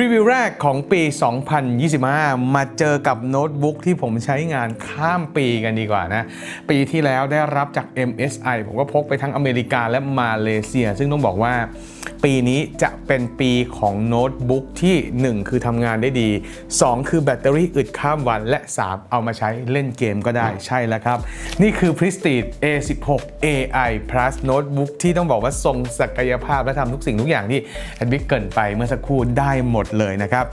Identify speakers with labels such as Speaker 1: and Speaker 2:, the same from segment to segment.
Speaker 1: รีวิวแรกของปี 2025 มาเจอกับโน้ตบุ๊กที่ผมใช้งานข้ามปีกันดีกว่านะ ปีที่แล้วได้รับจาก MSI ผมก็พกไปทั้งอเมริกาและมาเลเซีย ซึ่งต้องบอกว่าปีนี้จะเป็นปีของโน้ตบุ๊กที่ 1 คือทำงานได้ดี 2 คือแบตเตอรี่อึดข้ามวันและ 3 เอามาใช้เล่นเกมก็ได้ใช่แล้วครับ นี่คือ Prestige A16 AI Plus โน้ตบุ๊กที่ต้องบอกว่าทรงศักยภาพและทำทุกสิ่งทุกอย่างที่แอดบิ๊กเกรินไปเมื่อสักครู่ได้หมดเลยนะครับ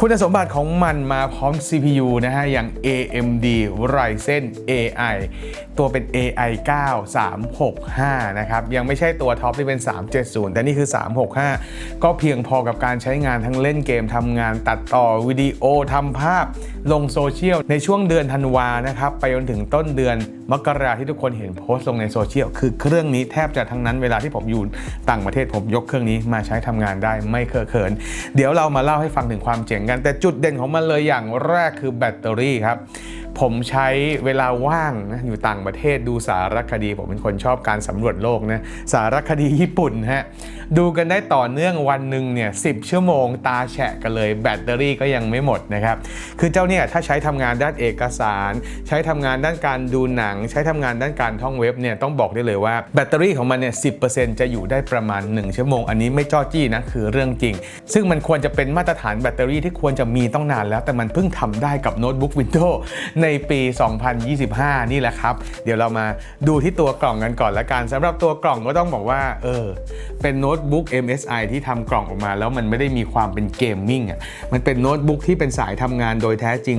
Speaker 1: คุณสมบัติของมันมาพร้อม CPU นะฮะ อย่าง AMD Ryzen AI ตัวเป็น AI 9 365 นะครับ ยังไม่ใช่ตัวท็อปที่เป็น 370 แต่นี่คือ365 ก็เพียงพอกับการใช้งานทั้งเล่นเกมทำงานตัดต่อวิดีโอทำภาพ ลงโซเชียล ในช่วงเดือนธันวานะครับ ไปจนถึงต้นเดือนมกราที่ทุกคนเห็นโพสต์ลงในโซเชียล คือเครื่องนี้แทบจะทั้งนั้นเวลาที่ผมอยู่ต่างประเทศผมยกเครื่องนี้มาใช้ทำงานได้ไม่เคอะเขิน เดี๋ยวเรามาเล่าให้ฟังถึงความเจ๋งกัน แต่จุดเด่นของมันเลยอย่างแรกคือแบตเตอรี่ครับ ผมใช้เวลาว่างนะอยู่ต่างประเทศดูสารคดี ผมเป็นคนชอบการสำรวจโลกนะสารคดีญี่ปุ่นฮะดูกันได้ต่อเนื่องวันหนึ่งเนี่ยสิชั่วโมงตาแฉะกันเลย แบตเตอรี่ก็ยังไม่หมดนะครับคือเจ้าเนี่ยถ้าใช้ทำงานด้านเอกสาร ใช้ทำงานด้านการดูหนัง ใช้ทำงานด้านการท่องเว็บเนี่ยต้องบอกได้เลยว่าแบตเตอรี่ของมันเนี่ยสิจะอยู่ได้ประมาณ 1 ชั่วโมง อันนี้ไม่จ้อจี้นะคือเรื่องจริง ซึ่งมันควรจะเป็นมาตรฐานแบตเตอรี่ที่ควรจะมีต้องนานแล้ว แต่มันเพิ่งทำได้กับโน้ตบุ๊ก Windows ในปี 2025 นี่แหละครับ เดี๋ยวเรามาดูที่ตัวกล่องกันก่อนละกันสำหรับตัวกล่องก็ต้องบอกว่าเออเป็นโน้ตบุ๊ก MSI ที่ทำกล่องออกมา แล้วมันไม่ได้มีความเป็นเกมมิ่งอะมันเป็นโน้ตบุ๊กที่เป็นสายทำงานโดยแท้จริง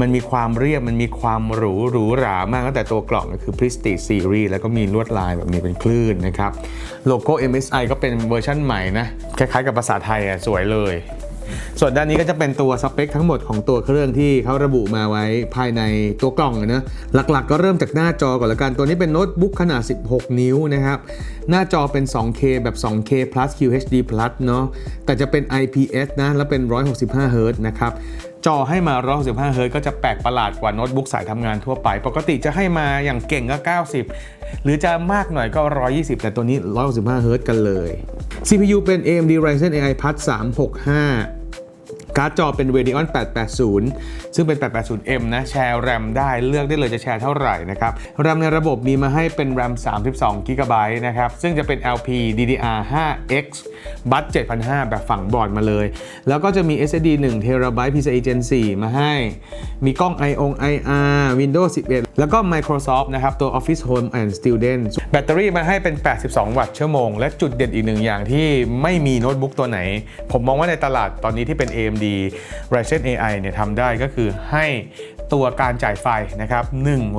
Speaker 1: มันมีความเรียบมันมีความหรูหรูหรามากตั้งแต่ตัวกล่องก็คือ Prestige Series แล้วก็มีลวดลายแบบนี้เป็นคลื่นนะครับโลโก้ MSI ก็เป็นเวอร์ชั่นใหม่นะคล้ายๆกับภาษาไทยอะสวยเลย ส่วนด้านนี้ก็จะเป็นตัวสเปคทั้งหมดของตัวเครื่องที่เขาระบุมาไว้ภายในตัวกล่องนะหลักๆ ก็เริ่มจากหน้าจอก่อนละกัน ตัวนี้เป็นโน้ตบุ๊กขนาด 16 นิ้วนะครับ หน้าจอเป็น 2K แบบ 2K plus QHD plus เนาะแต่จะเป็น IPS นะ แล้วเป็น 165 Hz นะครับจอให้มา 165 Hz ก็จะแปลกประหลาดกว่าโน้ตบุ๊กสายทำงานทั่วไป ปกติจะให้มาอย่างเก่งก็ 90 หรือจะมากหน่อยก็ 120 แต่ตัวนี้ 165 Hz กันเลย CPU เป็น AMD Ryzen AI Plus 365 การ์ดจอเป็น Radeon 880 ซึ่งเป็น 880M นะ แชร์ RAM ได้เลือกได้เลยจะแชร์เท่าไหร่นะครับ RAM ในระบบมีมาให้เป็น RAM 32 GB นะครับ ซึ่งจะเป็น LP DDR 5X บัต7,500 แบบฝั่งบอร์ดมาเลย แล้วก็จะมี SSD 1 TB PCIe Gen 4 มาให้ มีกล้อง I/O IR Windows 11 แล้วก็ Microsoft นะครับ ตัว Office Home and Student แบตเตอรี่มาให้เป็น 82 วัตต์ชั่วโมง และจุดเด่นอีกหนึ่งอย่างที่ไม่มีโน้ตบุ๊กตัวไหน ผมมองว่าในตลาดตอนนี้ที่เป็น AMD Ryzen AI เนี่ยทำได้ก็คือให้ ตัวการจ่ายไฟนะครับ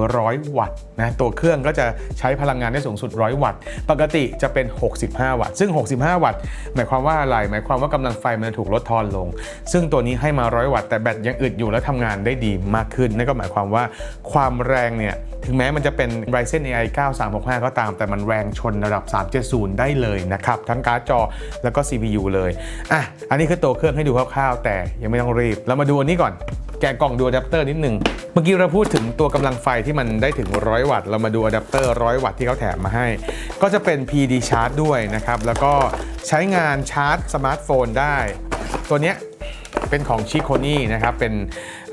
Speaker 1: 100 วัตต์นะ ตัวเครื่องก็จะใช้พลังงานได้สูงสุด 100 วัตต์ ปกติจะเป็น 65 วัตต์ ซึ่ง 65 วัตต์ หมายความว่าอะไร หมายความว่ากำลังไฟมันถูกลดทอนลง ซึ่งตัวนี้ให้มา 100 วัตต์ แต่แบตยังอึดอยู่แล้วทำงานได้ดีมากขึ้น นั่นก็หมายความว่าความแรงเนี่ย ถึงแม้มันจะเป็น Ryzen AI 9365 ก็ตาม แต่มันแรงชนระดับ 370 ได้เลยนะครับ ทั้งการ์ดจอแล้วก็ CPU เลย อะ อันนี้คือตัวเครื่องให้ดูคร่าวๆ แต่ยังไม่ต้องรีบ เรามาดูอันนี้ก่อน แกะกล่องดูอะแดปเตอร์นิดหนึ่งเมื่อกี้เราพูดถึงตัวกำลังไฟที่มันได้ถึง 100 วัตต์ เรามาดูอะแดปเตอร์100 วัตต์ที่เขาแถมมาให้ ก็จะเป็น PD Charge ด้วยนะครับ แล้วก็ใช้งานชาร์จสมาร์ทโฟนได้ ตัวเนี้ยเป็นของชิโคนี่นะครับ เป็น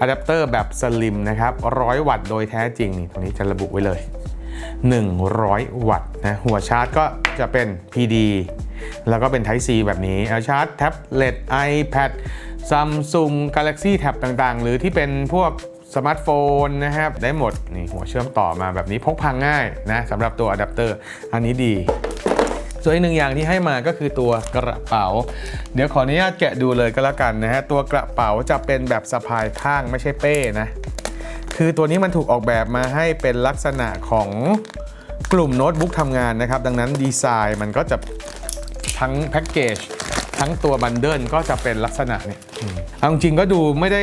Speaker 1: อะแดปเตอร์แบบสลิมนะครับ 100 วัตต์โดยแท้จริงนี่ตรงนี้จะระบุไว้เลย 100 วัตต์นะหัวชาร์จก็จะเป็น PD แล้วก็เป็น Type C แบบนี้เอาชาร์จแท็บเล็ต iPad Samsung Galaxy Tab ต่างๆ หรือที่เป็นพวกสมาร์ทโฟนนะครับได้หมดนี่หัวเชื่อมต่อมาแบบนี้พกพาง่ายนะสำหรับตัวอะแดปเตอร์อันนี้ดีส่วนอีกหนึ่งอย่างที่ให้มาก็คือตัวกระเป๋า เดี๋ยวขออนุญาตแกะดูเลยก็แล้วกันนะฮะตัวกระเป๋าจะเป็นแบบสะพายข้างไม่ใช่เป้นะคือตัวนี้มันถูกออกแบบมาให้เป็นลักษณะของกลุ่มโน้ตบุ๊กทำงานนะครับ ดังนั้นดีไซน์มันก็จะทั้งแพ็กเกจ ทั้งตัวบันเดิลก็จะเป็นลักษณะเนี่ยอืมเอาจริงๆก็ดูไม่ได้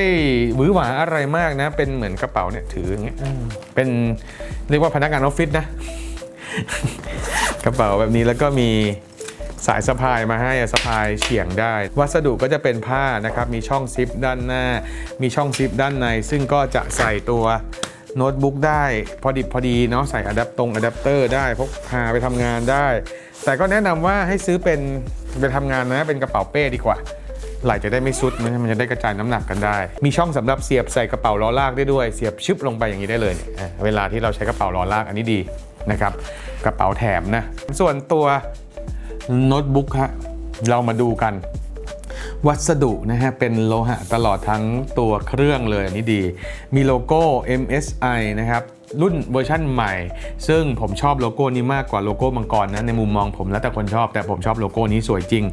Speaker 1: หวือหวาอะไรมากนะ เป็นเหมือนกระเป๋าเนี่ยถืออย่างเงี้ยอืมเป็นเรียกว่าพนักงานออฟฟิศนะ กระเป๋าแบบนี้แล้วก็มีสายสะพายมาให้สะพายเฉียงได้ วัสดุก็จะเป็นผ้านะครับ มีช่องซิปด้านหน้า มีช่องซิปด้านใน ซึ่งก็จะใส่ตัวโน้ตบุ๊กได้ พอดิบพอดีเนาะใส่อะแดปตรงอะแดปเตอร์ได้พกพาไปทำงานได้ แต่ก็แนะนำว่าให้ซื้อเป็นไปทำงานนะเป็นกระเป๋าเป้ดีกว่า ไหลจะได้ไม่ซุดมันจะได้กระจายน้ำหนักกันได้ มีช่องสำหรับเสียบใส่กระเป๋าล้อลากได้ด้วย เสียบชึบลงไปอย่างนี้ได้เลยเเวลาที่เราใช้กระเป๋าล้อลากอันนี้ดีนะครับ กระเป๋าแถมนะ ส่วนตัวโน้ตบุ๊กฮะเรามาดูกัน วัสดุนะฮะ เป็นโลหะตลอดทั้งตัวเครื่องเลยอันนี้ดี มีโลโก้ MSI นะครับ รุ่นเวอร์ชั่นใหม่ ซึ่งผมชอบโลโก้นี้มากกว่าโลโก้มังกรนะในมุมมองผมแล้วแต่คนชอบ แต่ผมชอบโลโก้นี้สวยจริง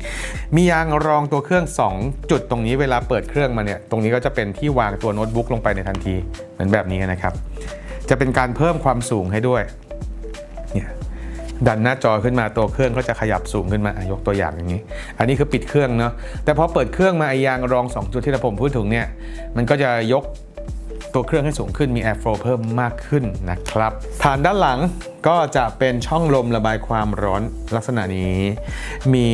Speaker 1: มียางรองตัวเครื่อง 2 จุดตรงนี้เวลาเปิดเครื่องมาเนี่ยตรงนี้ก็จะเป็นที่วางตัวโน้ตบุ๊กลงไปในทันทีเหมือนแบบนี้นะครับ จะเป็นการเพิ่มความสูงให้ด้วยเนี่ยดันหน้าจอขึ้นมาตัวเครื่องก็จะขยับสูงขึ้นมายกตัวอย่างอย่างนี้ อันนี้คือปิดเครื่องเนาะแต่พอเปิดเครื่องมาไอยางรอง 2 จุดที่เราผมพูดถึงเนี่ยมันก็จะยก ตัวเครื่องให้สูงขึ้นมี air flow เพิ่มมากขึ้นนะครับ ฐานด้านหลังก็จะเป็นช่องลมระบายความร้อนลักษณะนี้ มี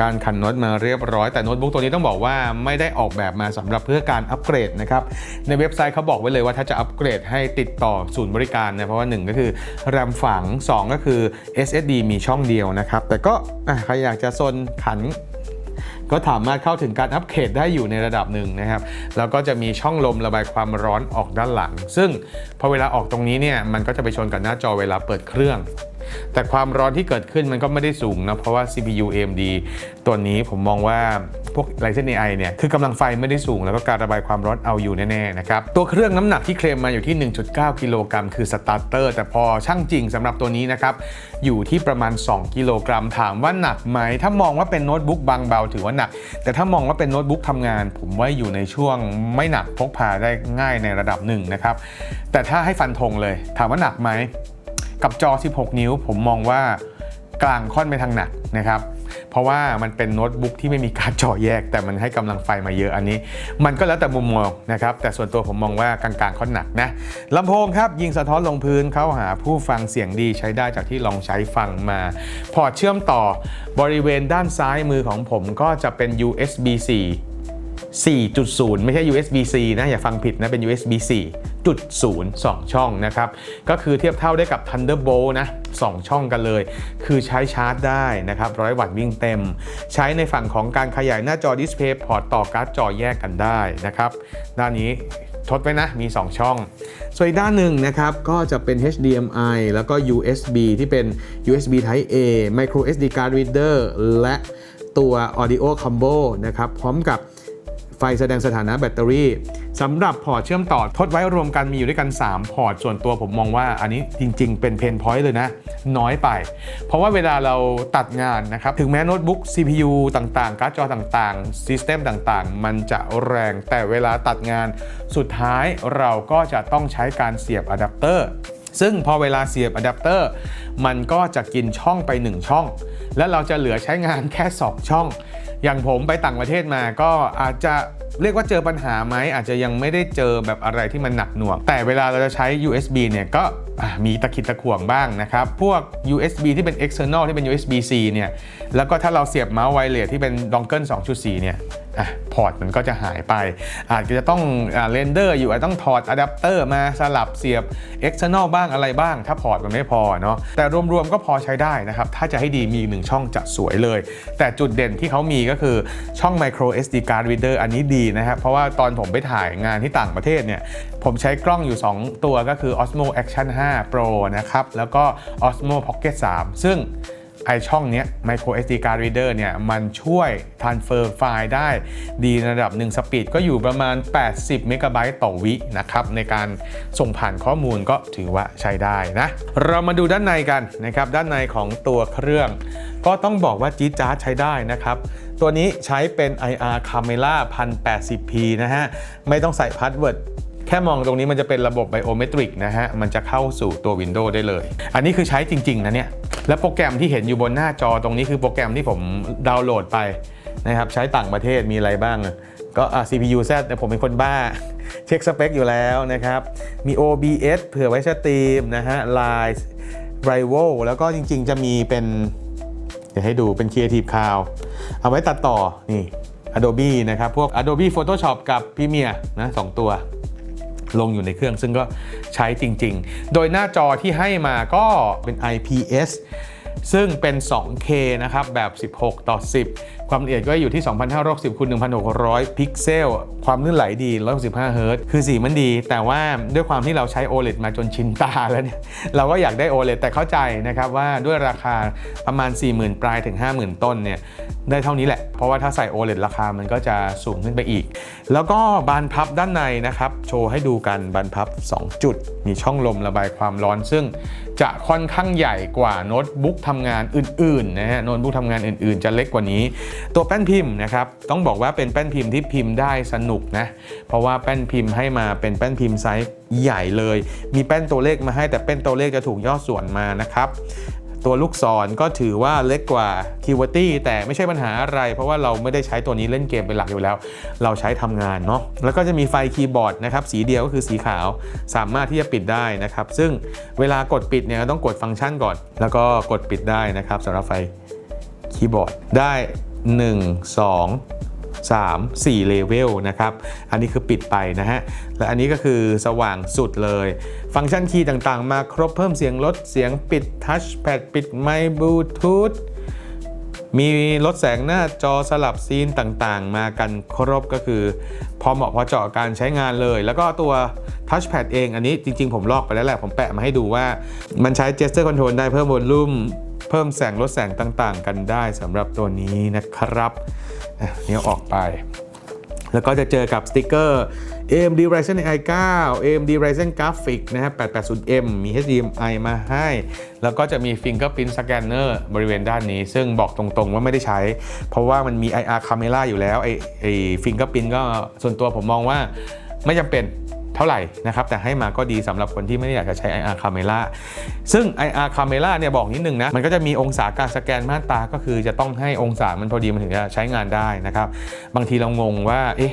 Speaker 1: การขันน็อตมาเรียบร้อยแต่โน้ตบุ๊กตัวนี้ต้องบอกว่าไม่ได้ออกแบบมาสำหรับเพื่อการอัปเกรดนะครับในเว็บไซต์เขาบอกไว้เลยว่าถ้าจะอัปเกรดให้ติดต่อศูนย์บริการนะเพราะว่า 1 ก็คือ แรมฝัง 2 ก็คือ SSD มีช่องเดียวนะครับแต่ก็ใครอยากจะซนขัน ก็สามารถเข้าถึงการอัปเกรดได้อยู่ในระดับหนึ่งนะครับ แล้วก็จะมีช่องลมระบายความร้อนออกด้านหลัง ซึ่งพอเวลาออกตรงนี้เนี่ยมันก็จะไปชนกับหน้าจอเวลาเปิดเครื่อง แต่ความร้อนที่เกิดขึ้นมันก็ไม่ได้สูงนะเพราะว่า CPU AMD ตัวนี้ผมมองว่าพวก Ryzen AI เนี่ยคือกำลังไฟไม่ได้สูง แล้วก็การระบายความร้อนเอาอยู่แน่ๆนะครับตัวเครื่องน้ำหนักที่เคลมมาอยู่ที่ 1.9 กิโลกรัมคือสตาร์เตอร์แต่พอช่างจริงสำหรับตัวนี้นะครับอยู่ที่ประมาณ 2 กิโลกรัมถามว่าหนักไหมถ้ามองว่าเป็นโน้ตบุ๊กบางเบาถือว่าหนัก แต่ถ้ามองว่าเป็นโน้ตบุ๊กทำงาน ผมว่าอยู่ในช่วงไม่หนักพกพาได้ง่ายในระดับหนึ่งนะครับแต่ถ้าให้ฟันธงเลย ถามว่าหนักไหม กับจอ 16 นิ้ว ผมมองว่ากลางค่อนไปทางหนักนะครับเพราะว่ามันเป็นโน้ตบุ๊กที่ไม่มีการดจอแยก แต่มันให้กำลังไฟมาเยอะอันนี้ มันก็แล้วแต่มุมมองนะครับแต่ส่วนตัวผมมองว่ากลางๆค่อนหนักนะลำโพงครับ ยิงสะท้อนลงพื้นเข้าหาผู้ฟังเสียงดีใช้ได้จากที่ลองใช้ฟังมา พอร์ตเชื่อมต่อบริเวณด้านซ้ายมือของผมก็จะเป็น USB 4 4.0 ไม่ใช่ USB-C นะอย่าฟังผิดนะเป็น USB 4.0 2 ช่องนะครับ ก็คือเทียบเท่าได้กับ Thunderbolt นะ 2 ช่องกันเลย คือใช้ชาร์จได้นะครับ 100 วัตต์วิ่งเต็ม ใช้ในฝั่งของการขยายหน้าจอดิสเพย์พอร์ตต่อการ์ดจอแยกกันได้นะครับ ด้านนี้ทดไว้นะ มี 2 ช่อง ส่วนอีกด้านหนึ่งนะครับ ก็จะเป็น HDMI แล้วก็ USB ที่เป็น USB Type A Micro SD Card Reader และตัว Audio Combo นะครับ พร้อมกับ ฟแสดงสถานะแบตเตอรี่สำหรับพอร์ตเชื่อมต่อทดไว้รวมกันมีอยู่ด้วยกัน 3 พอร์ตส่วนตัวผมมองว่าอันนี้จริง ๆ เป็นเพนพอยต์เลยนะ น้อยไป เพราะว่าเวลาเราตัดงานนะครับ ถึงแม้โน้ตบุ๊ก CPU ต่างๆ การ์ดจอต่างๆซิสเต็มต่างๆ มันจะแรงแต่เวลาตัดงานสุดท้ายเราก็จะต้องใช้การเสียบอะแดปเตอร์ซึ่งพอเวลาเสียบอะแดปเตอร์มันก็จะกินช่องไป 1 ช่อง แล้วเราจะเหลือใช้งานแค่ 2 ช่อง อย่างผมไปต่างประเทศมาก็อาจจะ เรียกว่าเจอปัญหาไหมอาจจะยังไม่ได้เจอแบบอะไรที่มันหนักหน่วง แต่เวลาเราจะใช้ USB เนี่ยก็มีตะขิดตะขวงบ้างนะครับ พวก USB ที่เป็น external ที่เป็น USB-C เนี่ยแล้วก็ถ้าเราเสียบเมาส์ไวเลสที่เป็นดองเกิล2.4 เนี่ยอะพอร์ตมันก็จะหายไป อาจจะต้องเรนเดอร์อยู่อาจจะต้องถอดอะแดปเตอร์มาสลับเสียบ external บ้างอะไรบ้าง ถ้าพอร์ตมันไม่พอเนาะแต่รวมๆก็พอใช้ได้นะครับ ถ้าจะให้ดีมีอีกหนึ่งช่องจะสวยเลย แต่จุดเด่นที่เขามีก็คือช่อง micro SD card reader อันนี้ดีนะครับ เพราะว่าตอนผมไปถ่ายงานที่ต่างประเทศเนี่ย ผมใช้กล้องอยู่ 2 ตัวก็คือ Osmo Action 5 Pro นะครับ แล้วก็ Osmo Pocket 3 ซึ่ง ไอช่องนี้ micro SD card reader เนี่ยมันช่วย transfer ไฟล์ได้ดีในระดับหนึ่งสปีดก็อยู่ประมาณ 80 เมกะไบต์ต่อวินะครับในการส่งผ่านข้อมูลก็ถือว่าใช้ได้นะ เรามาดูด้านในกันนะครับ ด้านในของตัวเครื่อง ก็ต้องบอกว่าจี๊ดจ๊าดใช้ได้นะครับ ตัวนี้ใช้เป็น IR Camera 1080p นะฮะ ไม่ต้องใส่พาสเวิร์ด แค่มองตรงนี้มันจะเป็นระบบไบโอเมตริกนะฮะ มันจะเข้าสู่ตัว Windows ได้เลย อันนี้คือใช้จริง ๆ นะเนี่ย และโปรแกรมที่เห็นอยู่บนหน้าจอตรงนี้คือโปรแกรมที่ผมดาวน์โหลดไปนะครับ ใช้ต่างประเทศมีอะไรบ้าง ก็อะ CPU Z แต่ผมเป็นคนบ้า เช็คสเปคอยู่แล้วนะครับ มี OBS เผื่อไว้สตรีมนะฮะ Line Rival แล้วก็จริง ๆ จะมีเป็นเดี๋ยวให้ดูเป็น Creative Cloud เอาไว้ตัดต่อนี่ Adobe นะครับ พวก Adobe Photoshop กับ Premiere นะสองตัว ลงอยู่ในเครื่องซึ่งก็ใช้จริง ๆ โดยหน้าจอที่ให้มาก็เป็น IPS ซึ่งเป็น 2K นะครับ แบบ 16 ต่อ 10 ความละเอียดก็อยู่ที่ 2560คูณ1600 พิกเซล ความลื่นไหลดี 165เฮิรตซ์คือสีมันดี แต่ว่าด้วยความที่เราใช้ OLED มาจนชินตาแล้วเนี่ย เราก็อยากได้ OLED แต่เข้าใจนะครับว่าด้วยราคาประมาณ 40,000 ปลายถึง 50,000 ต้นเนี่ย ได้เท่านี้แหละ เพราะว่าถ้าใส่ OLED ราคามันก็จะสูงขึ้นไปอีก แล้วก็บานพับด้านในนะครับ โชว์ให้ดูกันบานพับ 2 จุด มีช่องลมระบายความร้อน ซึ่งจะค่อนข้างใหญ่กว่าโน้ตบุ๊กทำงานอื่นๆนะฮะ โน้ตบุ๊กทำงานอื่นๆ จะเล็กกว่านี้ตัวแป้นพิมพ์นะครับต้องบอกว่าเป็นแป้นพิมพ์ที่พิมพ์ได้สนุกนะเพราะว่าแป้นพิมพ์ให้มาเป็นแป้นพิมพ์ไซส์ใหญ่เลย มีแป้นตัวเลขมาให้แต่แป้นตัวเลขจะถูกย่อส่วนมานะครับตัวลูกศรก็ถือว่าเล็กกว่า q w e r t y แต่ไม่ใช่ปัญหาอะไร เพราะว่าเราไม่ได้ใช้ตัวนี้เล่นเกมเป็นหลักอยู่แล้ว เราใช้ทำงานเนาะแล้วก็จะมีไฟคีย์บอร์ดนะครับสีเดียวก็คือสีขาวสามารถที่จะปิดได้นะครับ ซึ่งเวลากดปิดเนี่ยต้องกดฟังก์ชันก่อน แล้วก็กดปิดได้นะครับสำหรับไฟคีย์บอร์ดได้ 1 2 3 4เลเวลนะครับ อันนี้คือปิดไปนะฮะ และอันนี้ก็คือสว่างสุดเลย ฟังก์ชันคีย์ต่างๆ มาครบเพิ่มเสียงลดเสียงปิดทัชแพดปิดไมค์บลูทูธมีลดแสงหน้าจอสลับซีนต่างๆ มากันครบก็คือ พอเหมาะพอเจาะการใช้งานเลย แล้วก็ตัวทัชแพดเองอันนี้จริงๆ ผมลอกไปแล้วแหละ ผมแปะมาให้ดูว่า มันใช้ gesture control ได้เพิ่มวอลลุ่ม เพิ่มแสงลดแสงต่างๆ กันได้สำหรับตัวนี้นะครับเนี่ยออกไป แล้วก็จะเจอกับสติกเกอร์ AMD Ryzen i 9 AMD Ryzen Graphic นะครับ 880M มี HDMI มาให้ แล้วก็จะมี Fingerprint Scanner บริเวณด้านนี้ ซึ่งบอกตรงๆว่าไม่ได้ใช้ เพราะว่ามันมี IR Camera อยู่แล้ว ไอ้ไอ้ Fingerprint ก็ส่วนตัวผมมองว่าไม่จำเป็น เท่าไหร่นะครับแต่ให้มาก็ดีสำหรับคนที่ไม่ได้อยากจะใช้ IR Camera ซึ่ง IR Camera เนี่ยบอกนิดนึงนะ มันก็จะมีองศาการสแกนม่านตาก็คือจะต้องให้องศามันพอดีมันถึงจะใช้งานได้นะครับ บางทีเรางงว่าเอ๊ะ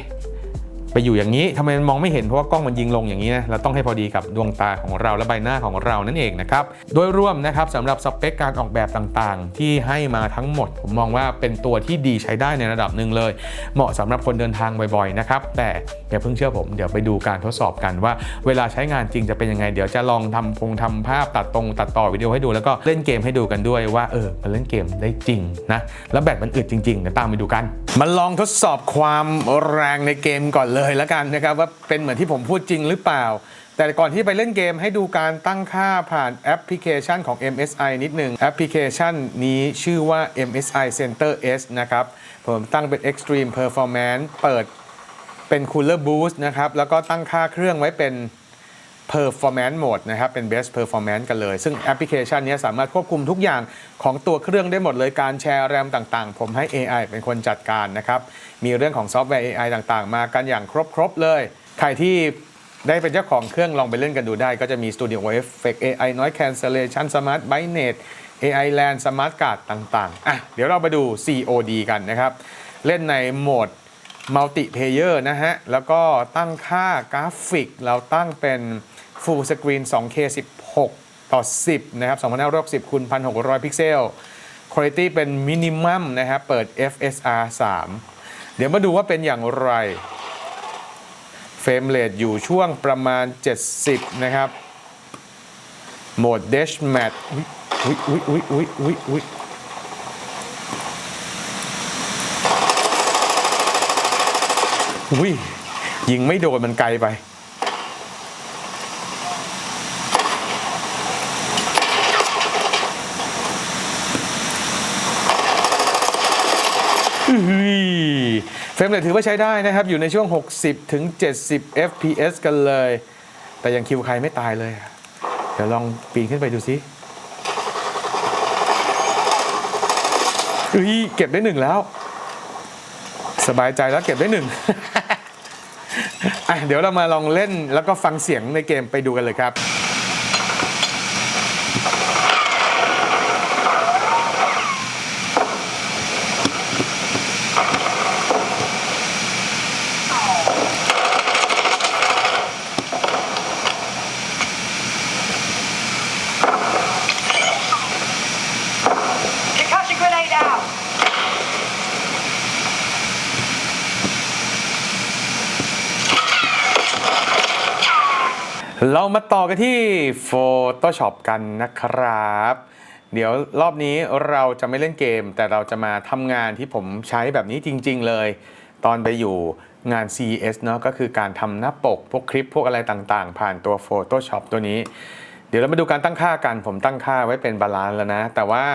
Speaker 1: ไปอยู่อย่างนี้ทำไมมันมองไม่เห็นเพราะว่ากล้องมันยิงลงอย่างนี้นะเราต้องให้พอดีกับดวงตาของเราและใบหน้าของเรานั่นเองนะครับโดยรวมนะครับสำหรับสเปคการออกแบบต่างๆ ที่ให้มาทั้งหมด ผมมองว่าเป็นตัวที่ดีใช้ได้ในระดับหนึ่งเลย เหมาะสำหรับคนเดินทางบ่อยๆนะครับแต่อย่าเพิ่งเชื่อผมเดี๋ยวไปดูการทดสอบกันว่า เวลาใช้งานจริงจะเป็นยังไง เดี๋ยวจะลองทำพงทำภาพตัดตรงตัดต่อวิดีโอให้ดูแล้วก็เล่นเกมให้ดูกันด้วยว่าเออมันเล่นเกมได้จริงนะแล้วแบตมันอึดจริงๆเดี๋ยวตามไปดูกันมาลองทดสอบความแรงในเกมก่อนเลยแล้วกันนะครับว่าเป็นเหมือนที่ผมพูดจริงหรือเปล่า แต่ก่อนที่ไปเล่นเกมให้ดูการตั้งค่าผ่านแอปพลิเคชันของ MSI นิดหนึ่งแอปพลิเคชันนี้ชื่อว่า MSI Center S นะครับ ผมตั้งเป็น Extreme Performance เปิดเป็น Cooler Boost นะครับ แล้วก็ตั้งค่าเครื่องไว้เป็น Performance Mode นะครับ เป็น Best Performance กันเลย ซึ่งแอปพลิเคชันนี้สามารถควบคุมทุกอย่างของตัวเครื่องได้หมดเลยการแชร์แรมต่างๆ ผมให้ AI เป็นคนจัดการนะครับ มีเรื่องของซอฟต์แวร์ AI ต่างๆ มากันอย่างครบๆเลย ใครที่ได้เป็นเจ้าของเครื่องลองไปเล่นกันดูได้ ก็จะมี Studio Effect AI Noise Cancellation Smart Brightness AI Land Smart Card ต่างๆ อะ เดี๋ยวเราไปดู COD กันนะครับ เล่นในโหมด Multiplayer นะฮะ แล้วก็ตั้งค่ากราฟิก เราตั้งเป็น Full Screen 2K 16 ต่อ 10 นะครับ2560คูณ1600 พิกเซล Quality เป็น Minimum นะครับเปิด FSR 3 เดี๋ยวมาดูว่าเป็นอย่างไร เฟรมเรทอยู่ช่วงประมาณ 70 นะครับโหมด Dash Mat อุ๊ยอุ๊ยอุ๊ยอุ๊ยอุ๊ยอุ๊ยอุ๊ยยิงไม่โดนมันไกลไป เฟรมเรทถือว่าใช้ได้นะครับ อยู่ในช่วง 60 ถึง 70 fps กันเลย แต่ยังคิวใครไม่ตายเลย เดี๋ยวลองปีนขึ้นไปดูซิอุ้ยเก็บได้หนึ่งแล้ว สบายใจแล้วเก็บได้หนึ่งเดี๋ยวเรามาลองเล่นแล้วก็ฟังเสียงในเกมไปดูกันเลยครับ เรามาต่อกันที่ Photoshop กันนะครับ เดี๋ยวรอบนี้เราจะไม่เล่นเกม แต่เราจะมาทำงานที่ผมใช้แบบนี้จริง ๆ เลย ตอนไปอยู่งาน CES เนาะก็คือการทำหน้าปก พวกคลิปพวกอะไรต่างๆ ผ่านตัว Photoshop ตัวนี้ เดี๋ยวเรามาดูการตั้งค่ากัน ผมตั้งค่าไว้เป็นบาลานซ์แล้วนะ แต่ว่า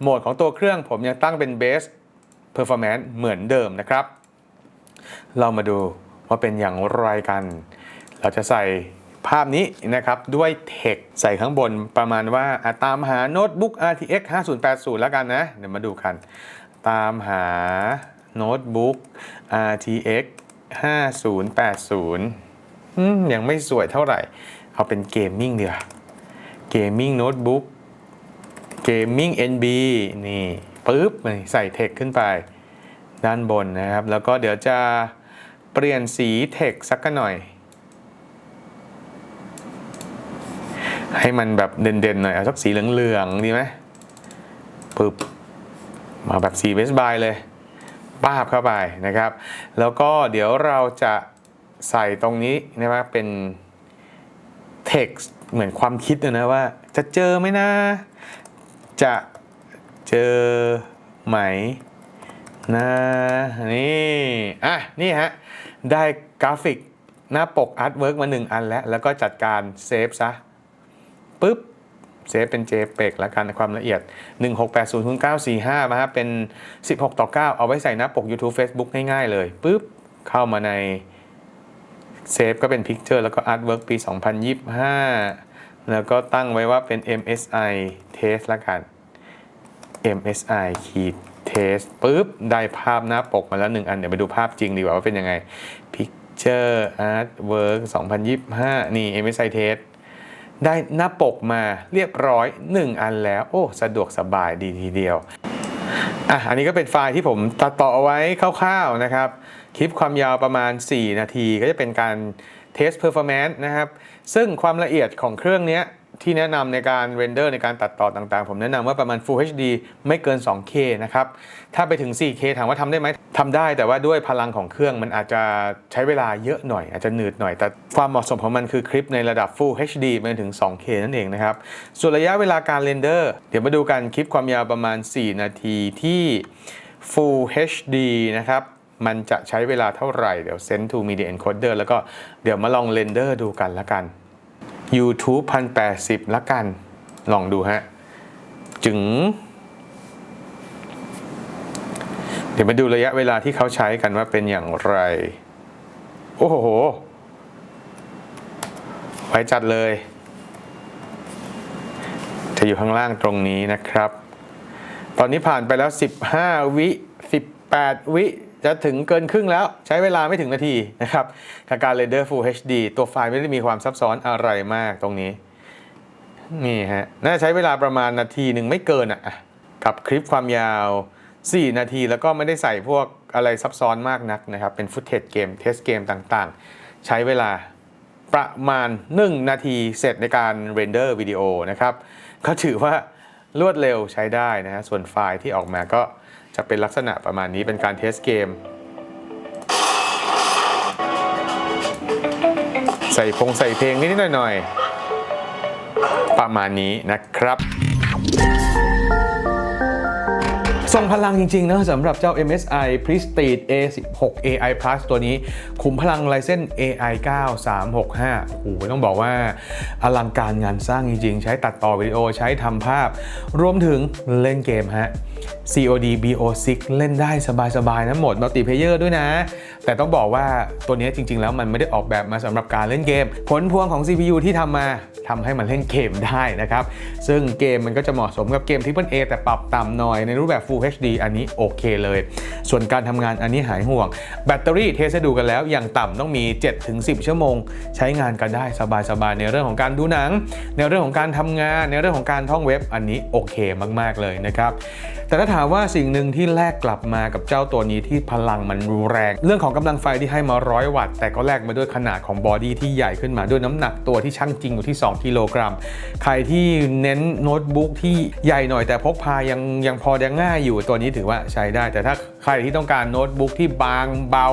Speaker 1: โหมดของตัวเครื่องผมยังตั้งเป็น Base Performance เหมือนเดิมนะครับ เรามาดูว่าเป็นอย่างไรกัน เราจะใส่ ภาพนี้นะครับด้วยเทคใส่ข้างบนประมาณว่าตามหาโน้ตบุ๊ก RTX 5080 แล้วกันนะ เดี๋ยวมาดูกัน ตามหาโน้ตบุ๊ก RTX 5080 ยังไม่สวยเท่าไหร่ เอาเป็นเกมมิ่งเดียวเกมมิ่งโน้ตบุ๊กเกมมิ่ง NB นี่ปึ๊บนี่ใส่เทคขึ้นไปด้านบนนะครับ แล้วก็เดี๋ยวจะเปลี่ยนสีเทคสักหน่อย ให้มันแบบเด่นๆหน่อยเอาสักสีเหลืองๆดีไหมปึ๊บมาแบบสีเบสบายเลยป้าบเข้าไปนะครับ แล้วก็เดี๋ยวเราจะใส่ตรงนี้นะครับเป็น text เหมือนความคิดนะนะว่า จะเจอไหมนะ จะเจอไหมนะนี่อะนี่ฮะได้กราฟิกหน้าปกอาร์ตเวิร์กมา1อันแล้ว แล้วก็จัดการเซฟซะ ปุ๊บเซฟเป็น JPEG แล้วกันความละเอียด 1680945มาฮะเป็น 16 ต่อ 9 เอาไว้ใส่หน้าปก YouTube Facebook ง่ายๆเลยปุ๊บเข้ามาในเซฟก็เป็น Picture แล้วก็ Artwork ปี 2025 แล้วก็ตั้งไว้ว่าเป็น MSI Test แล้วกัน MSI ขีด Test ปุ๊บ ได้ภาพหน้าปกมาแล้วหนึ่งอัน เดี๋ยวไปดูภาพจริงดีกว่าว่าเป็นยังไง Picture Artwork 2025 นี่ MSI Test ได้หน้าปกมาเรียบร้อย 1 อันแล้ว โอ้ สะดวกสบายดีทีเดียวอะอันนี้ก็เป็นไฟล์ที่ผมตัดต่อเอาไว้คร่าวๆนะครับ คลิปความยาวประมาณ 4 นาทีก็จะเป็นการเทสเพอร์ฟอร์แมนซ์นะครับ ซึ่งความละเอียดของเครื่องเนี้ย ที่แนะนำในการเรนเดอร์ในการตัดต่อต่างๆ ผมแนะนำว่าประมาณ Full HD ไม่เกิน 2K นะครับ ถ้าไปถึง 4K ถามว่าทำได้ไหมทำได้แต่ว่าด้วยพลังของเครื่องมันอาจจะใช้เวลาเยอะหน่อย อาจจะหนืดหน่อย แต่ความเหมาะสมของมันคือคลิปในระดับ Full HD ไปถึง 2K นั่นเองนะครับ ส่วนระยะเวลาการเรนเดอร์ เดี๋ยวมาดูกันคลิปความยาวประมาณ 4 นาทีที่ Full HD นะครับมันจะใช้เวลาเท่าไหร่ เดี๋ยว send to media encoder แล้วก็เดี๋ยวมาลองเรนเดอร์ดูกันละกัน YouTube 1080 ละกัน ลองดูฮะ จึง เดี๋ยวมาดูระยะเวลาที่เขาใช้กันว่าเป็นอย่างไร โอ้โห ไว้จัดเลย จะอยู่ข้างล่างตรงนี้นะครับ ตอนนี้ผ่านไปแล้ว 15 วิ 18 วิ จะถึงเกินครึ่งแล้วใช้เวลาไม่ถึงนาทีนะครับกับการเรนเดอร์ Full HD ตัวไฟล์ไม่ได้มีความซับซ้อนอะไรมากตรงนี้ นี่ฮะ น่าใช้เวลาประมาณนาทีหนึ่งไม่เกินอะกับคลิปความยาว 4 นาทีแล้วก็ไม่ได้ใส่พวกอะไรซับซ้อนมากนักนะครับ เป็นฟุตเทจเกมเทสเกมต่างๆ ใช้เวลาประมาณ 1 นาทีเสร็จในการเรนเดอร์วิดีโอนะครับ ก็ถือว่ารวดเร็วใช้ได้นะฮะส่วนไฟล์ที่ออกมาก็ จะเป็นลักษณะประมาณนี้เป็นการเทสเกม ใส่พงใส่เพลงนิดๆหน่อยๆ ประมาณนี้นะครับทรงพลังจริง ๆ นะสำหรับเจ้า MSI Prestige A16 AI Plus ตัวนี้ ขุมพลัง Ryzen AI 9 365โอ้โหต้องบอกว่าอลังการงานสร้างจริง ๆ ใช้ตัดต่อวิดีโอใช้ทำภาพ รวมถึงเล่นเกมฮะ COD BO6 เล่นได้สบายๆนะโหมดมัลติเพเยอร์ด้วยนะ แต่ต้องบอกว่าตัวนี้จริงๆ แล้วมันไม่ได้ออกแบบมาสำหรับการเล่นเกม ผลพวงของ CPU ที่ทำมาทำให้มันเล่นเกมได้นะครับ ซึ่งเกมมันก็จะเหมาะสมกับเกม Triple A แต่ปรับต่ำหน่อยในรูปแบบ Full HD อันนี้โอเคเลย ส่วนการทำงานอันนี้หายห่วง แบตเตอรี่เทสดูกันแล้วอย่างต่ำต้องมี 7-10 ชั่วโมง ใช้งานกันได้สบายๆในเรื่องของการดูหนัง ในเรื่องของการทำงาน ในเรื่องของการท่องเว็บอันนี้โอเคมาก ๆเลยนะครับแต่ถ้าถามว่าสิ่งหนึ่งที่แลกกลับมากับเจ้าตัวนี้ที่พลังมันแรง เรื่องของกำลังไฟที่ให้มา100วัตต์แต่ก็แลกมาด้วยขนาดของบอดี้ที่ใหญ่ขึ้นมาด้วยน้ำหนักตัวที่ช่างจริงอยู่ที่ 2 กิโลกรัม ใครที่เน้นโน้ตบุ๊กที่ใหญ่หน่อยแต่พกพายังยังพอได้ง่ายอยู่ตัวนี้ถือว่าใช้ได้แต่ถ้า ใครที่ต้องการโน้ตบุ๊กที่บางเบา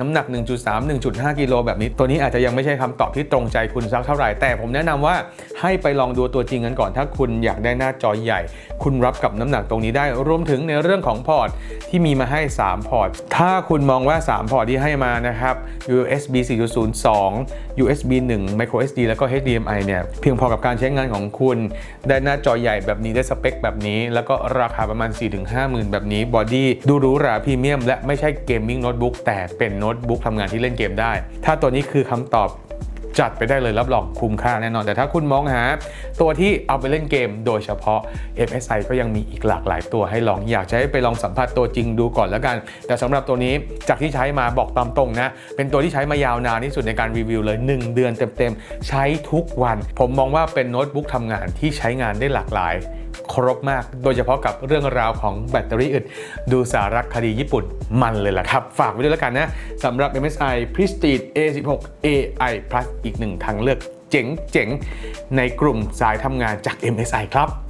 Speaker 1: น้ำหนัก 1.3 1.5 กิโลแบบนี้ ตัวนี้อาจจะยังไม่ใช่คำตอบที่ตรงใจคุณสักเท่าไหร่ แต่ผมแนะนำว่าให้ไปลองดูตัวจริงกันก่อน ถ้าคุณอยากได้หน้าจอใหญ่ คุณรับกับน้ำหนักตรงนี้ได้ รวมถึงในเรื่องของพอร์ตที่มีมาให้ 3 พอร์ต ถ้าคุณมองว่า 3 พอร์ตที่ให้มานะครับ USB 4.02 USB 1 Micro SD แล้วก็ HDMI เนี่ยเพียงพอกับการใช้งานของคุณ ได้หน้าจอใหญ่แบบนี้ได้สเปคแบบนี้ แล้วก็ราคาประมาณ 4-5 หมื่นแบบนี้บอดี้ดูหรูหราพรีเมียมและไม่ใช่เกมมิ่งโน้ตบุ๊กแต่เป็นโน้ตบุ๊กทำงานที่เล่นเกมได้ ถ้าตัวนี้คือคำตอบจัดไปได้เลยรับรองคุ้มค่าแน่นอน แต่ถ้าคุณมองหา ตัวที่เอาไปเล่นเกมโดยเฉพาะ MSI ก็ยังมีอีกหลากหลายตัวให้ลองอยากจะให้ไปลองสัมผัสตัวจริงดูก่อนแล้วกัน แต่สำหรับตัวนี้จากที่ใช้มาบอกตามตรงนะ เป็นตัวที่ใช้มายาวนานที่สุดในการรีวิวเลย 1 เดือนเต็มๆ ใช้ทุกวัน ผมมองว่าเป็นโน้ตบุ๊กทำงานที่ใช้งานได้หลากหลาย ครบมาก โดยเฉพาะกับเรื่องราวของแบตเตอรี่อึด ดูสารคดีญี่ปุ่นมันเลยล่ะครับ ฝากไว้ด้วยแล้วกันนะสำหรับ MSI Prestige A16 AI Plus อีกหนึ่งทางเลือกเจ๋งๆ ในกลุ่มสายทำงานจาก MSI ครับ